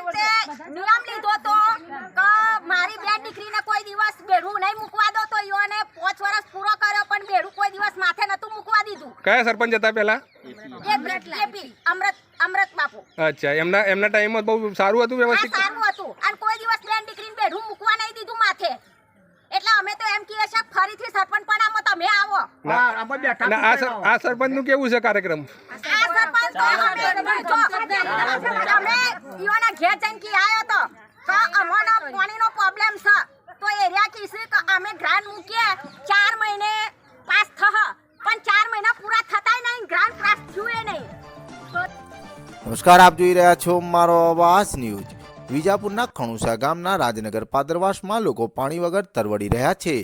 સરપંચે નિયમ લીધો તો કે મારી બે દીકરીને કોઈ દિવસ બેડું નહીં મૂકવા દો તો યોને પાંચ વર્ષ પૂરો કર્યો પણ બેડું કોઈ દિવસ માથે નતું મૂકવા દીધું. કયા સરપંચ હતા પેલા? અમૃત અમૃત બાપુ. અચ્છા એમના એમના ટાઈમમાં બહુ સારું હતું વ્યવસ્થિત? સારું હતું. અને કોઈ દિવસ બેન દીકરીને બેડું મૂકવા નહીં દીધું માથે. એટલે અમે તો એમ કહીએ છીએ ફરીથી સરપંચ પણામાં તમે આવો. આ સરપંચનું કેવું છે કાર્યક્રમ? નમસ્કાર, આપ જોઈ રહ્યા છો મારો અવાજ ન્યૂઝ. વિજાપુરના ખણુસા ગામના રાજનગર પાદરવાસમાં લોકો પાણી વગર તરવડી રહ્યા છે.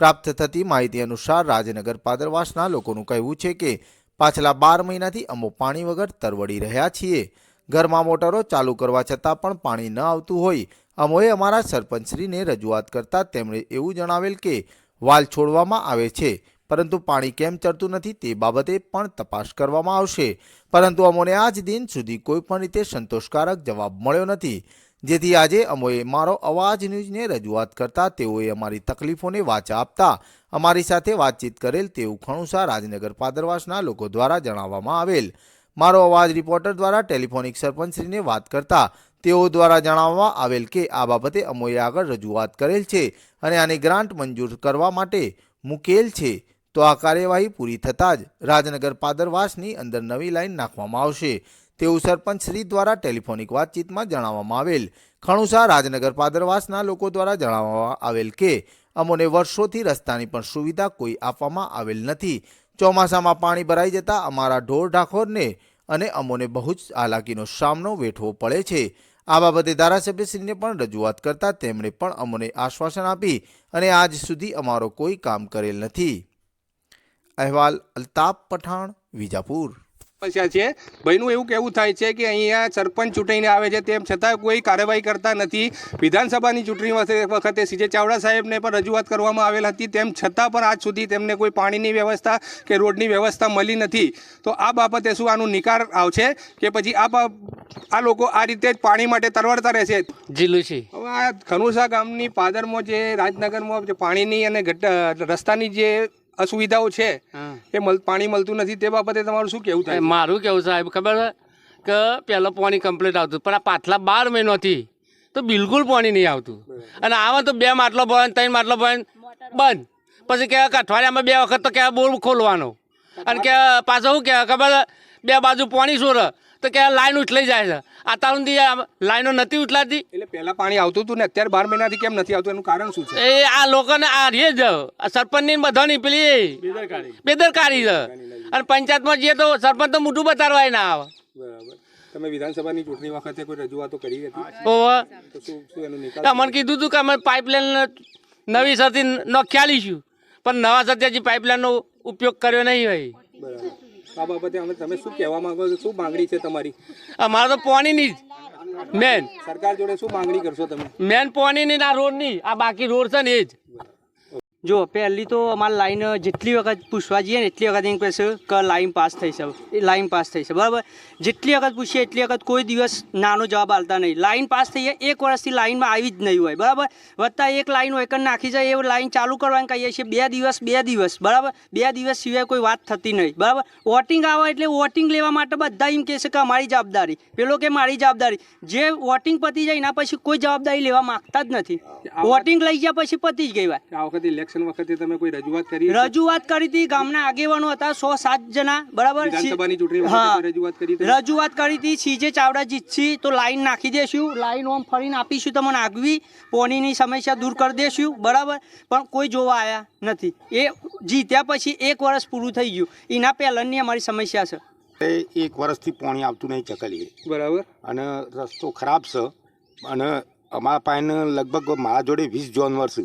પ્રાપ્ત થતી માહિતી અનુસાર રાજનગર પાદરવાસના લોકોનું કહેવું છે કે પાછલા બાર મહિનાથી અમો પાણી વગર તરવડી રહ્યા છીએ. ઘરમાં મોટરો ચાલુ કરવા છતાં પણ પાણી ન આવતું હોય. અમોએ અમારા સરપંચશ્રીને રજૂઆત કરતા તેમણે એવું જણાવેલ કે, વાલ છોડવામાં આવે છે, પરંતુ પાણી કેમ ચડતું નથી તે બાબતે પણ તપાસ કરવામાં આવશે. પરંતુ અમોને આજ દિન સુધી કોઈ પણ રીતે સંતોષકારક જવાબ મળ્યો નથી. જેથી આજે અમોએ મારો અવાજ ન્યૂઝને રજૂઆત કરતા તેઓએ અમારી તકલીફોને વાચા આપતા અમારી સાથે વાતચીત કરેલ તેવું ખણુસા રાજનગર પાદરવાસના લોકો દ્વારા જણાવવામાં આવેલ. મારો અવાજ રિપોર્ટર દ્વારા ટેલિફોનિક સરપંચશ્રીને વાત કરતા તેઓ દ્વારા જણાવવામાં આવેલ કે આ બાબતે અમોએ આગળ રજૂઆત કરેલ છે અને આની ગ્રાન્ટ મંજૂર કરવા માટે મૂકેલ છે. તો આ કાર્યવાહી પૂરી થતાં જ રાજનગર પાદરવાસની અંદર નવી લાઈન નાખવામાં આવશે. તેવું સરપંચ શ્રી દ્વારા ટેલિફોનિક વાતચીતમાં જણાવવામાં આવેલ. ખણુસા રાજનગર પાદરવાસના લોકો દ્વારા જણાવવામાં આવેલ કે, અમોને વર્ષોથી રસ્તાની પણ સુવિધા કોઈ આપવામાં આવેલ નથી. ચોમાસામાં પાણી ભરાઈ જતાં અમારા ઢોર ઢાખોરને અને અમોને બહુ જ હાલાકીનો સામનો વેઠવો પડે છે. આ બાબતે ધારાસભ્યશ્રીને પણ રજૂઆત કરતા તેમણે પણ અમને આશ્વાસન આપી અને આજ સુધી અમારો કોઈ કામ કરેલ નથી. અહેવાલ અલ્તાફ પઠાણ, વિજાપુર. સમસ્યા છે. ભાઈનું એવું કહેવું થાય છે કે અહીંયા સરપંચ ચૂંટાઈને આવે છે તેમ છતાં કોઈ કાર્યવાહી કરતા નથી. વિધાનસભાની ચૂંટણી વખતે- વખતે સીજે ચાવડા સાહેબને પણ રજૂઆત કરવામાં આવેલ હતી તેમ છતાં પણ આજ સુધી તેમને કોઈ પાણીની વ્યવસ્થા કે રોડની વ્યવસ્થા મળી નથી. તો આ બાબતે શું આનું નિકાર આવશે કે પછી આ આ લોકો આ રીતે જ પાણી માટે તરવડતા રહેશે? જીલુસી હવે આ ખનુસા ગામની પાદરમાં જે રાજનગરમાં જે પાણીની અને રસ્તાની જે અસુવિધાઓ છે એ પાણી મળતું નથી તે બાબતે તમારું શું કેવું થાય? મારું કેવું સાહેબ. ખબર છે કે પહેલાં પાણી કમ્પ્લીટ આવતું. પણ આ પાછલા બાર મહિનોથી તો બિલકુલ પાણી નહીં આવતું. અને આવા તો બે માટલો ભરે ત્રણ માટલો ભરે બંધ. પછી કે અઠવાડિયામાં બે વખત તો કે બોર ખોલવાનો. અને કે પાછો શું કે ખબર બે બાજુ પાણી સોર તો કે લાઈન ઉઠલાઈ જાય છે. આ તારું લાઈનો નથી ઉઠલાતી એટલે પહેલા પાણી આવતું હતું ને અત્યારે બાર મહિનાથી કેમ નથી આવતું? એનું કારણ શું છે? એ આ લોકોને આ રે જ. આ સરપંચની ને બધાની પેલી બેદરકારી. છે. અને પંચાયતમાં જઈએ તો સરપંચ તો મોટું બતાડવાય ના આવે. બરાબર. તમે વિધાનસભાની ચૂંટણી વખતે કોઈ રજૂઆતો કરી હતી? ઓવે. તો શું શું એનું નિકાલ તો મને કીધું હતું કે અમે પાઇપલાઇન નવી સરથી નખ્યાલીશું પણ નવા સરથી હજી પાઇપલાઇનનો ઉપયોગ કર્યો નહીં હોય. બરાબર. આ બાબતે અમે તમે શું કહેવા માંગો છો? શું માંગણી છે તમારી? અમારે તો પાણીની જ. મેન. સરકાર જોડે શું માંગણી કરશો તમે? મેન પાણીની ના રોડની. આ બાકી રોડ છે ને એ જ. જો પહેલી તો અમારી લાઈન જેટલી વખત પૂછવા જઈએ ને એટલી વખત એમ કહેશે કે લાઈન પાસ થઈ છે. એ લાઈન પાસ થઈ છે. બરાબર? જેટલી વખત પૂછીએ એટલી વખત કોઈ દિવસ નાનો જવાબ આલતા નહીં. લાઈન પાસ થઈ જાય એક વર્ષથી લાઈનમાં આવી જ નહીં હોય. બરાબર? વધતા એક લાઈન હોય કે નાખી જાય એ લાઈન ચાલુ કરવાની કહીએ છીએ બે દિવસ બે દિવસ. બરાબર? બે દિવસ સિવાય કોઈ વાત થતી નહીં. બરાબર? વોટિંગ આવે એટલે વોટિંગ લેવા માટે બધા એમ કહેશે કે અમારી જવાબદારી. પેલો કે મારી જવાબદારી. જે વોટિંગ પતી જાય એના પછી કોઈ જવાબદારી લેવા માંગતા જ નથી. વોટિંગ લઈ ગયા પછી પતી જ ગઈ વાત. આ વખતે ઇલેક્શન વખતે તમે કોઈ રજૂઆત કરી હતી? રજૂઆત કરી હતી. ગામના આગેવાનો હતા સો સાત જણા. બરાબર? વિધાનસભાની ચૂંટણી રજૂઆત કરી હતી? રજૂઆત કરી હતી. સીજે ચાવડા જીતશી તો લાઈન નાખી દેશું. લાઈન ઓમ ફરીને આપીશું તમને આગવી. પોણીની સમસ્યા દૂર કરી દેશું. બરાબર? પણ કોઈ જોવા આવ્યા નથી. એ જીત્યા પછી એક વર્ષ પૂરું થઈ ગયું. એના પહેલાંની અમારી સમસ્યા છે. એક વર્ષથી પાણી આવતું નહીં ચકલીએ બરાબર. અને રસ્તો ખરાબ છે. અને અમારા પાસે લગભગ મારા જોડે વીસ જાનવર છે.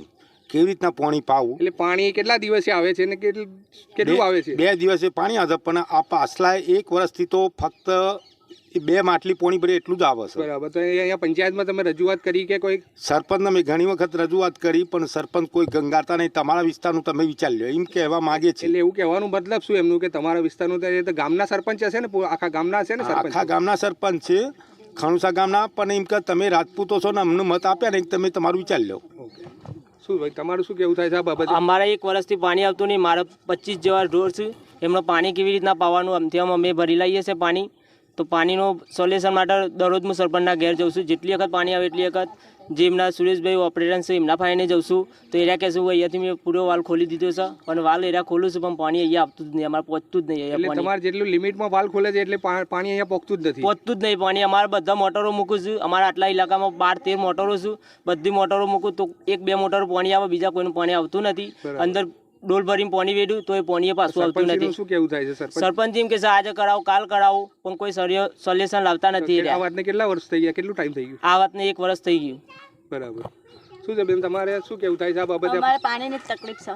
કેવી રીતના પાણી પાવું? એટલે પાણી કેટલા દિવસે આવે છે ને કેટલું કેટલું આવે છે? બે દિવસે પાણી આવે પણ આ પાછલા એક વર્ષથી તો ફક્ત બે માટલી પાણી ભરે એટલું જ આવે છે. બરાબર. તો અહીંયા પંચાયતમાં તમે રજૂઆત કરી કે કોઈ સરપંચને મેં ઘણી વખત રજૂઆત કરી પણ સરપંચ કોઈ ગંગાતા નહીં. તમારા વિસ્તારનું તમે વિચાર લો એમ કહેવા માગે છે. એટલે એવું કહેવાનું મતલબ શું એમનું? કે તમારા વિસ્તારનું તો ગામના સરપંચ હશે ને? આખા ગામના હશે ને સરપંચ? આખા ગામના સરપંચ છે. ખણુસા ગામના પણ એમ કે તમે રાજપૂતો છો ને અમને મત આપ્યા ને તમે તમારું વિચાર લો ઓકે. શું ભાઈ, તમારું શું કેવું થાય છે આ બાબતે? અમારે એક વર્ષથી પાણી આવતું નહીં, મારા પચીસ જેવા ઢોર છે, એમનું પાણી કેવી રીતના પાવાનું અમથી અમે ભરી લઈએ છીએ પાણી. તો પાણીનો સોલ્યુશન માટે દરરોજ હું સરપંચના ઘેર જઉં છું. જેટલી વખત પાણી આવે એટલી વખત જે એમના સુરેશભાઈ ઓપરેટર છે એમના ફાઈને જઉં છું. તો એરિયા કહેશું અહીંયાથી મેં પૂરો વાલ ખોલી દીધો છે અને વાલ એરિયા ખોલું છું પણ પાણી અહીંયા આવતું જ નહીં. અમારે પહોંચતું જ નહીં એટલે તમારે જેટલું લિમિટમાં વાલ ખોલે છે એટલે પાણી અહીંયા પહોંચતું જ નથી. પહોંચતું જ નહીં. પાણી અમારે બધા મોટરો મૂકું છું. અમારા આટલા ઇલાકામાં બાર તેર મોટરો છું. બધી મોટરો મૂકું તો એક બે મોટરો પાણી આવે બીજા કોઈનું પાણી આવતું નથી. અંદર ડોલ ભરીને પોની વેડ્યું તો એ પોનીએ પાછું આવતું નથી. શું કેવું થાય છે સરપંચ? સરપંચ એમ કે છે આજે કરાવો કાલ કરાવો પણ કોઈ સોલ્યુશન લાવતા નથી આ વાતને કેટલા વર્ષ થઈ ગયા? કેટલું ટાઈમ થઈ ગયું? આ વાતને એક વર્ષ થઈ ગયું. બરાબર. શું છે બેન તમારે શું કેવું થાય છે આ બાબતે? અમારે પાણીની તકલીફ છે.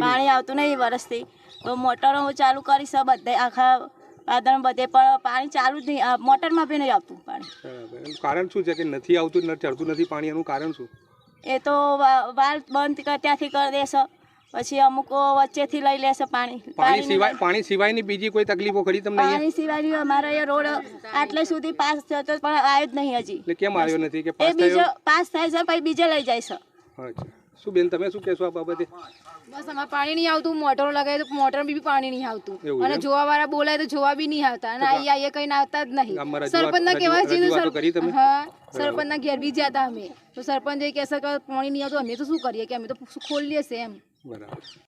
પાણી આવતું નહીં વરસથી તો મોટરો હું ચાલુ કરી છે બધે આખા પાદણ બધે પણ પાણી ચાલુ જ નહીં. મોટરમાં બી નહીં આવતું પાણી. બરાબર. કારણ શું છે કે નથી આવતું ચડતું નથી પાણી? એનું કારણ શું? એ તો વાલ બંધ કર- ત્યાંથી કરી દેશે. પછી અમુક વચ્ચેથી લઈ લેશે પાણી. પાણી સિવાય પાણી સિવાયની બીજી કોઈ તકલીફો ખરી તમને પાણી સિવાયની અમારે અહીંયા રોડ આટલે સુધી પાસ થયો તો પણ આવ્યો જ નહીં હજી. એટલે કેમ આવ્યો નથી કે પાસ બીજો પાસ થાય છે પછી બીજે લઈ જાય છે. અચ્છા. શું બેન તમે શું કહેશો આ બાબતે? બસ અમારે પાણી નહીં આવતું મોટરો લગાવે તો મોટર બી પાણી નહીં આવતું. અને જોવા વાળા બોલાય તો જોવા બી નહીં આવતા. અને અહીંયા અહીંયા કઈ આવતા જ નહીં. સરપંચના જઈને રજૂઆતો હા સરપંચના ઘેર બી ગયા હતા અમે. તો સરપંચ એ કહેશે કે પાણી નહીં આવતું અમે તો શું કરીએ? કે અમે તો ખોલીએ છે એમ. બરાબર